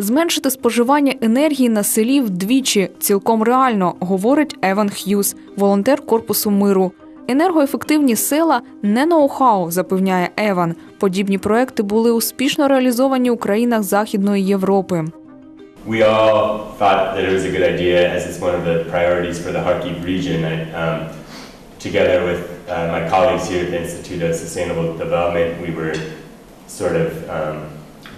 Зменшити споживання енергії на селі вдвічі цілком реально, говорить Еван Х'юз, волонтер корпусу миру. Енергоефективні села не ноу-хау, запевняє Еван. Подібні проекти були успішно реалізовані у країнах Західної Європи. We all thought that it was a good idea as it's one of the priorities for the Kharkiv region. I, um, together with uh, my colleagues here at the Institute of Sustainable Development, we were sort of um,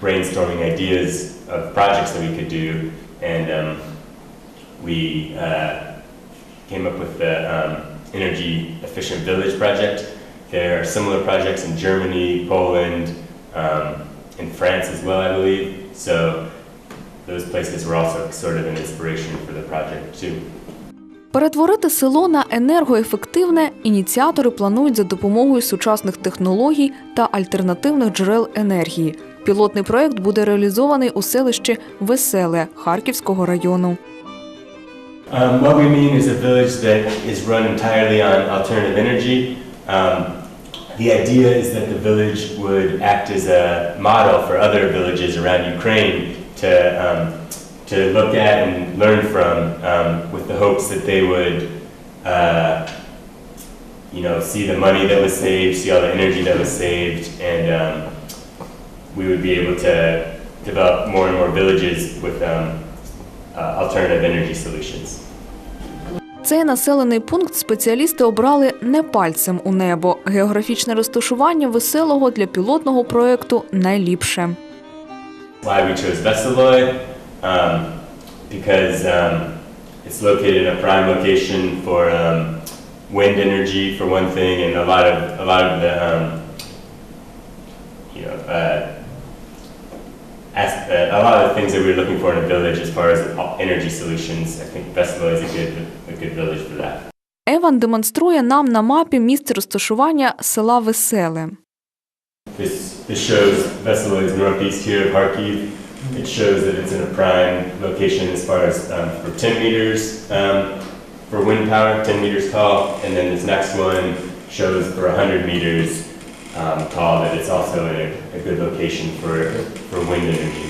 brainstorming ideas of projects that we could do, and um, we uh, came up with the um, Energy Efficient Village project. There are similar projects in Germany, Poland, um, in France as well, I believe. So those places were also sort of an inspiration for the project too. Перетворити село на енергоефективне ініціатори планують за допомогою сучасних технологій та альтернативних джерел енергії. Пілотний проект буде реалізований у селищі Веселе Харківського району. Um, what we mean is a village that is run entirely on alternative energy. Um, the idea is that the village would act as a model for other villages around Ukraine to, um, to look at and learn from, um, hopes that they would, uh, you know, see the money that was saved, see all the energy that was saved, and um, we would be able to develop more and more villages with um, uh, alternative energy solutions. Цей населений пункт спеціалісти обрали не пальцем у небо. Географічне розташування веселого для пілотного проекту найліпше. Why we chose Veseloy? Um, because um, it's located in a prime location for um, wind energy, for one thing, and a lot of a lot of the um, you know uh, as, uh, a lot of the things that we were looking for in a village as far as energy solutions. I think Veseloy is a good a good village for that. Еван демонструє нам на мапі місце розташування села Веселе. This, this shows Veseloy is northeast here of Kharkiv. It shows that it's in a prime location as far as um, for 10 meters um, for wind power, 10 meters tall, and then this next one shows for 100 meters um, tall that it's also in a, a good location for, for wind energy.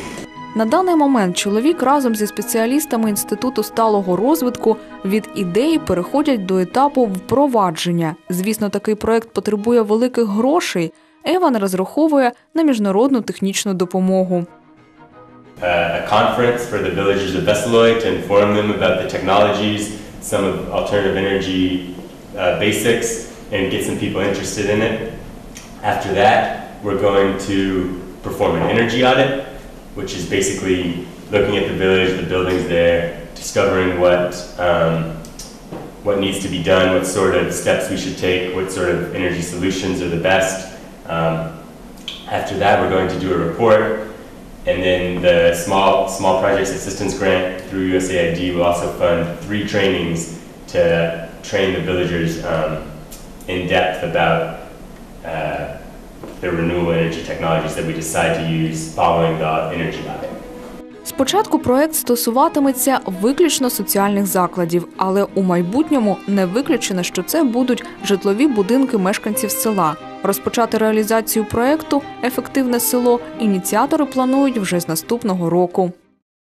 На даний момент чоловік разом зі спеціалістами інституту сталого розвитку від ідеї переходять до етапу впровадження. Звісно, такий проект потребує великих грошей. Еван розраховує на міжнародну технічну допомогу. Uh, a conference for the villagers of Veseloy to inform them about the technologies, some of alternative energy uh, basics, and get some people interested in it. After that, we're going to perform an energy audit, which is basically looking at the village, the buildings there, discovering what um, what needs to be done, what sort of steps we should take, what sort of energy solutions are the best. Um, after that, we're going to do a report, and then the small small projects assistance grant through USAID will also fund three trainings to train the villagers um, in depth about uh, the renewable energy technologies that we decide to use following the energy audit. Спочатку проект стосуватиметься виключно соціальних закладів, але у майбутньому не виключено, що це будуть житлові будинки мешканців села. Розпочати реалізацію проекту Ефективне село ініціатори планують вже з наступного року.